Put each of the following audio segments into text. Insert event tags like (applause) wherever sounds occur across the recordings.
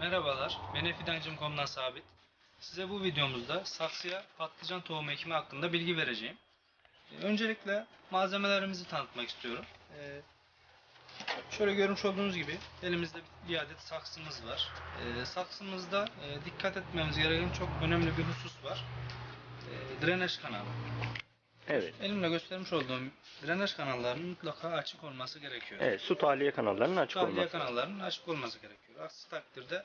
Merhabalar, ben efidancım.com'dan Sabit. Size bu videomuzda saksıya patlıcan tohumu ekimi hakkında bilgi vereceğim. Ee, Öncelikle malzemelerimizi tanıtmak istiyorum. Ee, Şöyle görmüş olduğunuz gibi elimizde bir adet saksımız var. Ee, Saksımızda e, dikkat etmemiz gereken çok önemli bir husus var. Drenaj kanalı. Evet. Elimle göstermiş olduğum drenaj kanallarının mutlaka açık olması gerekiyor. Evet, su tahliye kanallarının açık tahliye olması. kanallarının açık olması gerekiyor. Aksi takdirde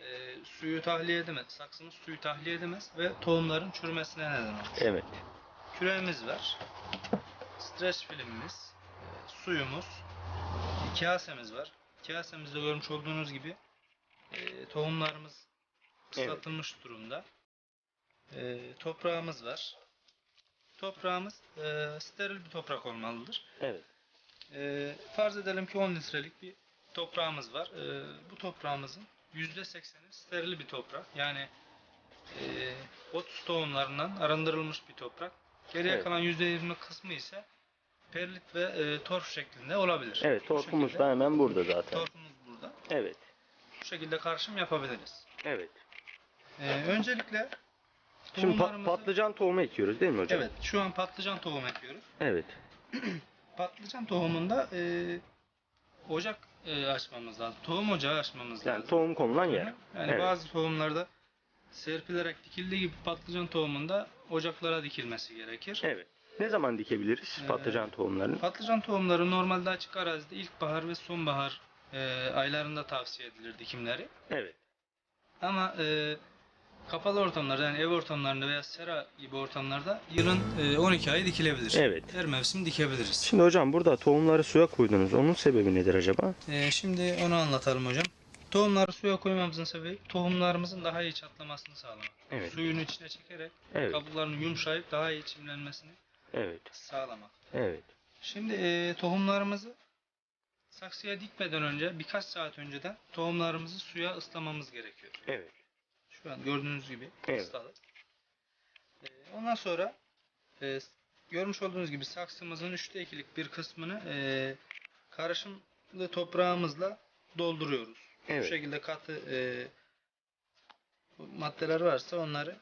e, suyu tahliye edemez, saksımız suyu tahliye edemez ve tohumların çürümesine neden olur. Evet. Küreğimiz var, streç filmimiz, e, suyumuz, e, kasemiz var. Kasemizde görmüş olduğunuz gibi e, tohumlarımız Evet. ıslatılmış durumda. E, toprağımız var. Toprağımız e, steril bir toprak olmalıdır. Evet. Ee, farz edelim ki 10 litrelik bir toprağımız var. Ee, bu toprağımızın %80'i steril bir toprak. Yani e, ot tohumlarından arındırılmış bir toprak. Geriye Evet. kalan %20 kısmı ise perlit ve e, torf şeklinde olabilir. Evet, torfumuz şekilde- da hemen burada zaten. Torfumuz burada. Evet. Bu şekilde karışım yapabiliriz. Evet. Ee, öncelikle Şimdi pa- tohumlarımızı- patlıcan tohumu ekiyoruz değil mi hocam? Evet, şu an patlıcan tohumu ekiyoruz. Evet. (clears throat) Patlıcan tohumunda e, ocak e, açmamız lazım. Tohum ocağı açmamız Yani lazım. tohum konulan yer. Yani Evet. bazı tohumlarda serpilerek dikildiği gibi patlıcan tohumunda ocaklara dikilmesi gerekir. Evet. Ne zaman dikebiliriz Ee, patlıcan tohumlarını? Patlıcan tohumları normalde açık arazide ilkbahar ve sonbahar e, aylarında tavsiye edilir dikimleri. Evet. Ama e, kapalı ortamlarda yani ev ortamlarında veya sera gibi ortamlarda yılın e, 12 ayı dikilebilir. Evet. Her mevsim dikebiliriz. Şimdi hocam burada tohumları suya koydunuz. Onun sebebi nedir acaba? E, şimdi onu anlatalım hocam. Tohumları suya koymamızın sebebi tohumlarımızın daha iyi çatlamasını sağlamak. Evet. Suyunu içine çekerek Evet. kabuklarının yumuşayıp daha iyi çimlenmesini Evet. sağlamak. Evet. Şimdi e, tohumlarımızı saksıya dikmeden önce birkaç saat önceden tohumlarımızı suya ıslamamız gerekiyor. Evet. Şu an gördüğünüz gibi Evet. ısladı. E, ondan sonra e, görmüş olduğunuz gibi saksımızın üçte ikilik bir kısmını e, karışımlı toprağımızla dolduruyoruz. Evet. Bu şekilde katı e, maddeler varsa onları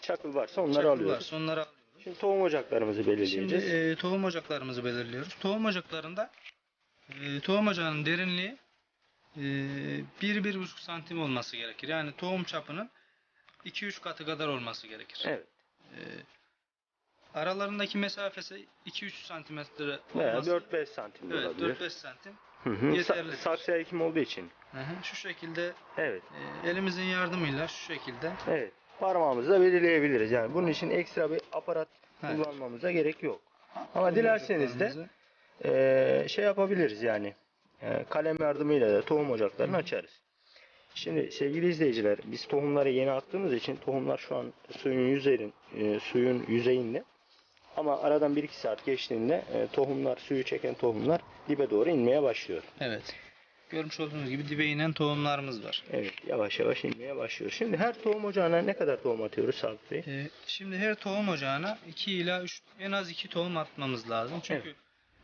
Çakıl varsa onları çakıl alıyoruz. varsa onları alıyoruz. Şimdi tohum ocaklarımızı belirleyeceğiz. Şimdi e, tohum ocaklarımızı belirliyoruz. Tohum ocaklarında e, tohum ocağının derinliği 1-1,5 santim olması gerekir. Yani tohum çapının 2-3 katı kadar olması gerekir. Evet. E, aralarındaki mesafesi 2-3 santimetre Veya olması. 4-5 santim Evet olabilir. 4-5 santim. Hı hı. Sa- yeterlidir. saksıya ekim olduğu için. Hı hı. Şu şekilde Evet. e, elimizin yardımıyla şu şekilde Evet. Parmağımızla belirleyebiliriz. Yani bunun için ekstra bir aparat Evet. kullanmamıza gerek yok. Ama dilerseniz de eee, şey yapabiliriz yani. Eee, kalem yardımıyla da tohum ocaklarını açarız. Şimdi sevgili izleyiciler biz tohumları yeni attığımız için tohumlar şu an suyun yüzeyin eee, suyun yüzeyinde. Ama aradan 1-2 saat geçtiğinde eee, tohumlar suyu çeken tohumlar dibe doğru inmeye başlıyor. Evet. Görmüş olduğunuz gibi dibe inen tohumlarımız var. Evet yavaş yavaş inmeye başlıyor. Şimdi her tohum ocağına ne kadar tohum atıyoruz Sabit Bey? Ee, şimdi her tohum ocağına 2 ila 3 en az 2 tohum atmamız lazım. Çünkü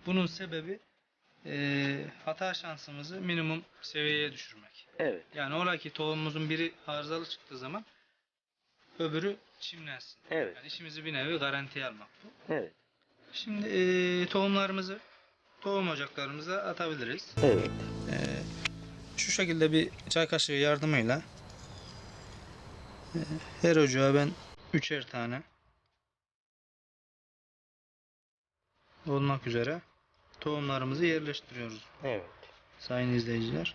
bunun sebebi e, hata şansımızı minimum seviyeye düşürmek. Evet. Yani ola ki tohumumuzun biri arızalı çıktığı zaman öbürü çimlensin. Evet. Yani işimizi bir nevi garantiye almak bu. Evet. Şimdi e, tohumlarımızı tohum ocaklarımıza atabiliriz. Evet. E, şu şekilde bir çay kaşığı yardımıyla e, her ocağa ben üçer tane olmak üzere tohumlarımızı yerleştiriyoruz Evet. sayın izleyiciler.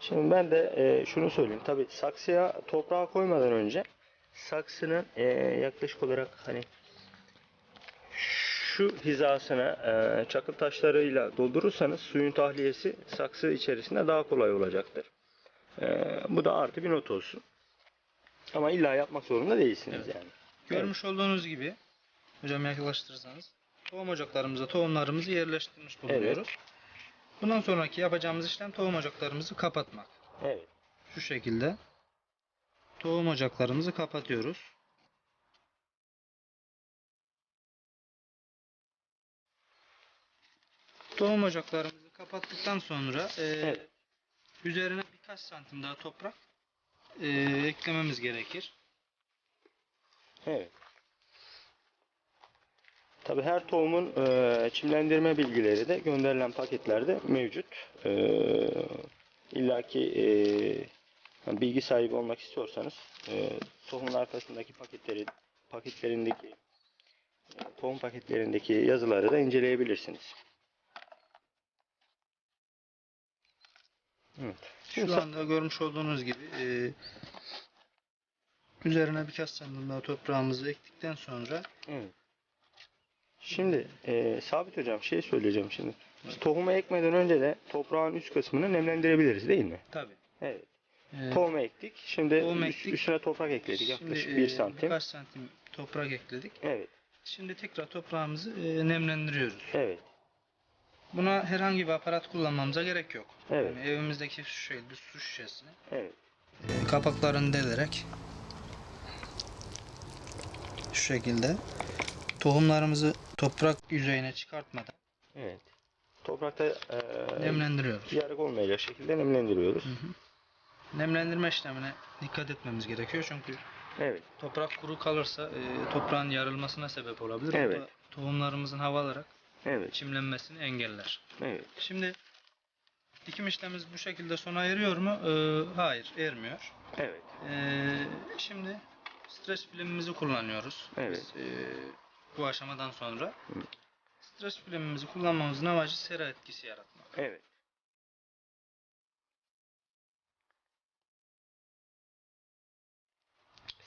Şimdi ben de e, şunu söyleyeyim. Tabi saksıya toprağa koymadan önce saksının e, yaklaşık olarak hani şu hizasına e, çakıl taşlarıyla doldurursanız suyun tahliyesi saksı içerisinde daha kolay olacaktır. E, bu da artı bir not olsun. Ama illa yapmak zorunda değilsiniz Evet. yani. Görmüş olduğunuz gibi hocam yaklaştırırsanız tohum ocaklarımıza tohumlarımızı yerleştirmiş bulunuyoruz. Bundan sonraki yapacağımız işlem tohum ocaklarımızı kapatmak. Evet. Şu şekilde tohum ocaklarımızı kapatıyoruz. Tohum ocaklarımızı kapattıktan sonra e, Evet. üzerine birkaç santim daha toprak e, eklememiz gerekir. Evet. Tabi her tohumun e, çimlendirme bilgileri de gönderilen paketlerde mevcut. E, İlla ki e, bilgi sahibi olmak istiyorsanız e, tohumun arkasındaki paketleri paketlerindeki e, tohum paketlerindeki yazıları da inceleyebilirsiniz. Evet. Şu anda görmüş olduğunuz gibi e, üzerine birkaç santim daha toprağımızı ektikten sonra Evet. Şimdi e, Sabit Hocam şey söyleyeceğim şimdi. Biz tohumu ekmeden önce de toprağın üst kısmını nemlendirebiliriz değil mi? tabi Evet. Tohumu ektik. Şimdi Tohum üst- ektik. üstüne toprak ekledik yaklaşık Şimdi, 1 e, santim. Birkaç santim toprak ekledik. Evet. Şimdi tekrar toprağımızı e, nemlendiriyoruz. Evet. Buna herhangi bir aparat kullanmamıza gerek yok. Evet. Yani evimizdeki şu şey, bir su şişesini Evet. e, kapaklarını delerek şu şekilde tohumlarımızı toprak yüzeyine çıkartmadan Evet. Toprakta e, nemlendiriyoruz. yarık olmayacak şekilde nemlendiriyoruz. Nemlendirme işlemine dikkat etmemiz gerekiyor çünkü Evet. toprak kuru kalırsa e, toprağın yarılmasına sebep olabilir. Evet. Bu da tohumlarımızın hava alarak Evet. çimlenmesini engeller. Evet. Şimdi dikim işlemimiz bu şekilde sona eriyor mu? Ee, hayır, ermiyor. Evet. Ee, şimdi streç filmimizi kullanıyoruz. Evet. Biz, e, bu aşamadan sonra. Streç filmimizi kullanmamızın amacı sera etkisi yaratmak. Evet.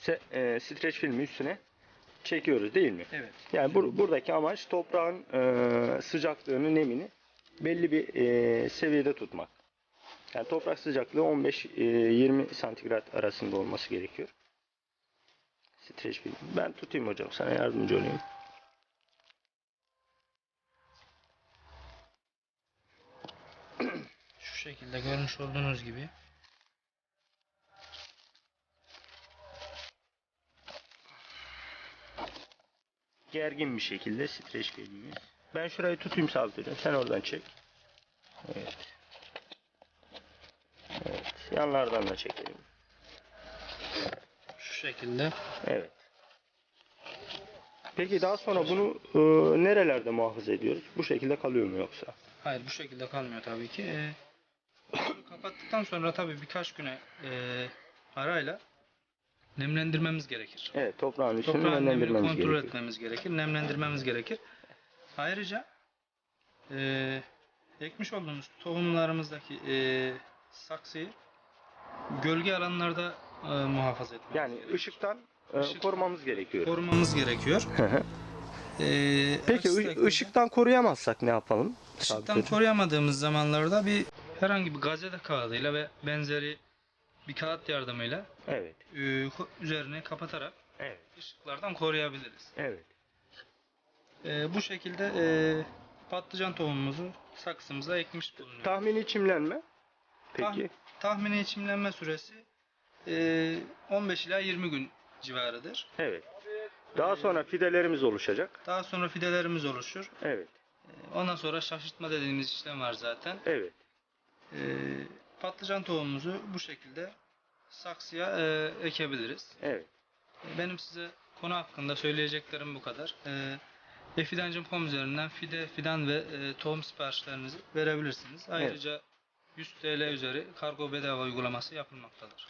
Se, e, streç filmi üstüne çekiyoruz değil mi? Evet. Yani bur- buradaki amaç toprağın e, sıcaklığını, nemini belli bir e, seviyede tutmak. Yani toprak sıcaklığı 15-20 santigrat arasında olması gerekiyor. Streç film. Ben tutayım hocam. Sana yardımcı olayım. Şekilde görmüş olduğunuz gibi. Gergin bir şekilde streç filmi. Ben şurayı tutayım hocam. Sen oradan çek. Evet. Evet. Yanlardan da çekelim. Şu şekilde. Evet. Peki daha sonra bunu e, nerelerde muhafaza ediyoruz? Bu şekilde kalıyor mu yoksa? Hayır bu şekilde kalmıyor tabii ki. Bunu kapattıktan sonra tabii birkaç güne e, arayla nemlendirmemiz gerekir. Evet, toprağın üstünü Toprağın nemini nemlendirmemiz kontrol gerekiyor. etmemiz gerekir. Nemlendirmemiz gerekir. Ayrıca eee, ekmiş olduğumuz tohumlarımızdaki eee, saksıyı gölge alanlarda eee, muhafaza etmemiz Yani gerekir. ışıktan e, Işık- korumamız gerekiyor. korumamız gerekiyor. Hı hı. Eee, Peki aksi ı- takdirde ışıktan koruyamazsak ne yapalım? ışıktan Sabit hocam. koruyamadığımız zamanlarda bir herhangi bir gazete kağıdıyla ve benzeri bir kağıt yardımıyla Evet. eee, ko- üzerini kapatarak Evet. ışıklardan koruyabiliriz. Evet. Ee, bu şekilde e, patlıcan tohumumuzu saksımıza ekmiş bulunuyoruz. Tahmini çimlenme. Peki. Tah- tahmini içimlenme süresi e, 15 ila 20 gün civarıdır. Evet. Daha sonra fidelerimiz oluşacak. Daha sonra fidelerimiz oluşur. Evet. E, Ondan sonra şaşırtma dediğimiz işlem var zaten. Evet. E, patlıcan tohumumuzu bu şekilde saksıya e, ekebiliriz. Evet. Benim size konu hakkında söyleyeceklerim bu kadar. E, Efidancım.com üzerinden fide, fidan ve e, tohum siparişlerinizi verebilirsiniz. Ayrıca 100 TL üzeri kargo bedava uygulaması yapılmaktadır.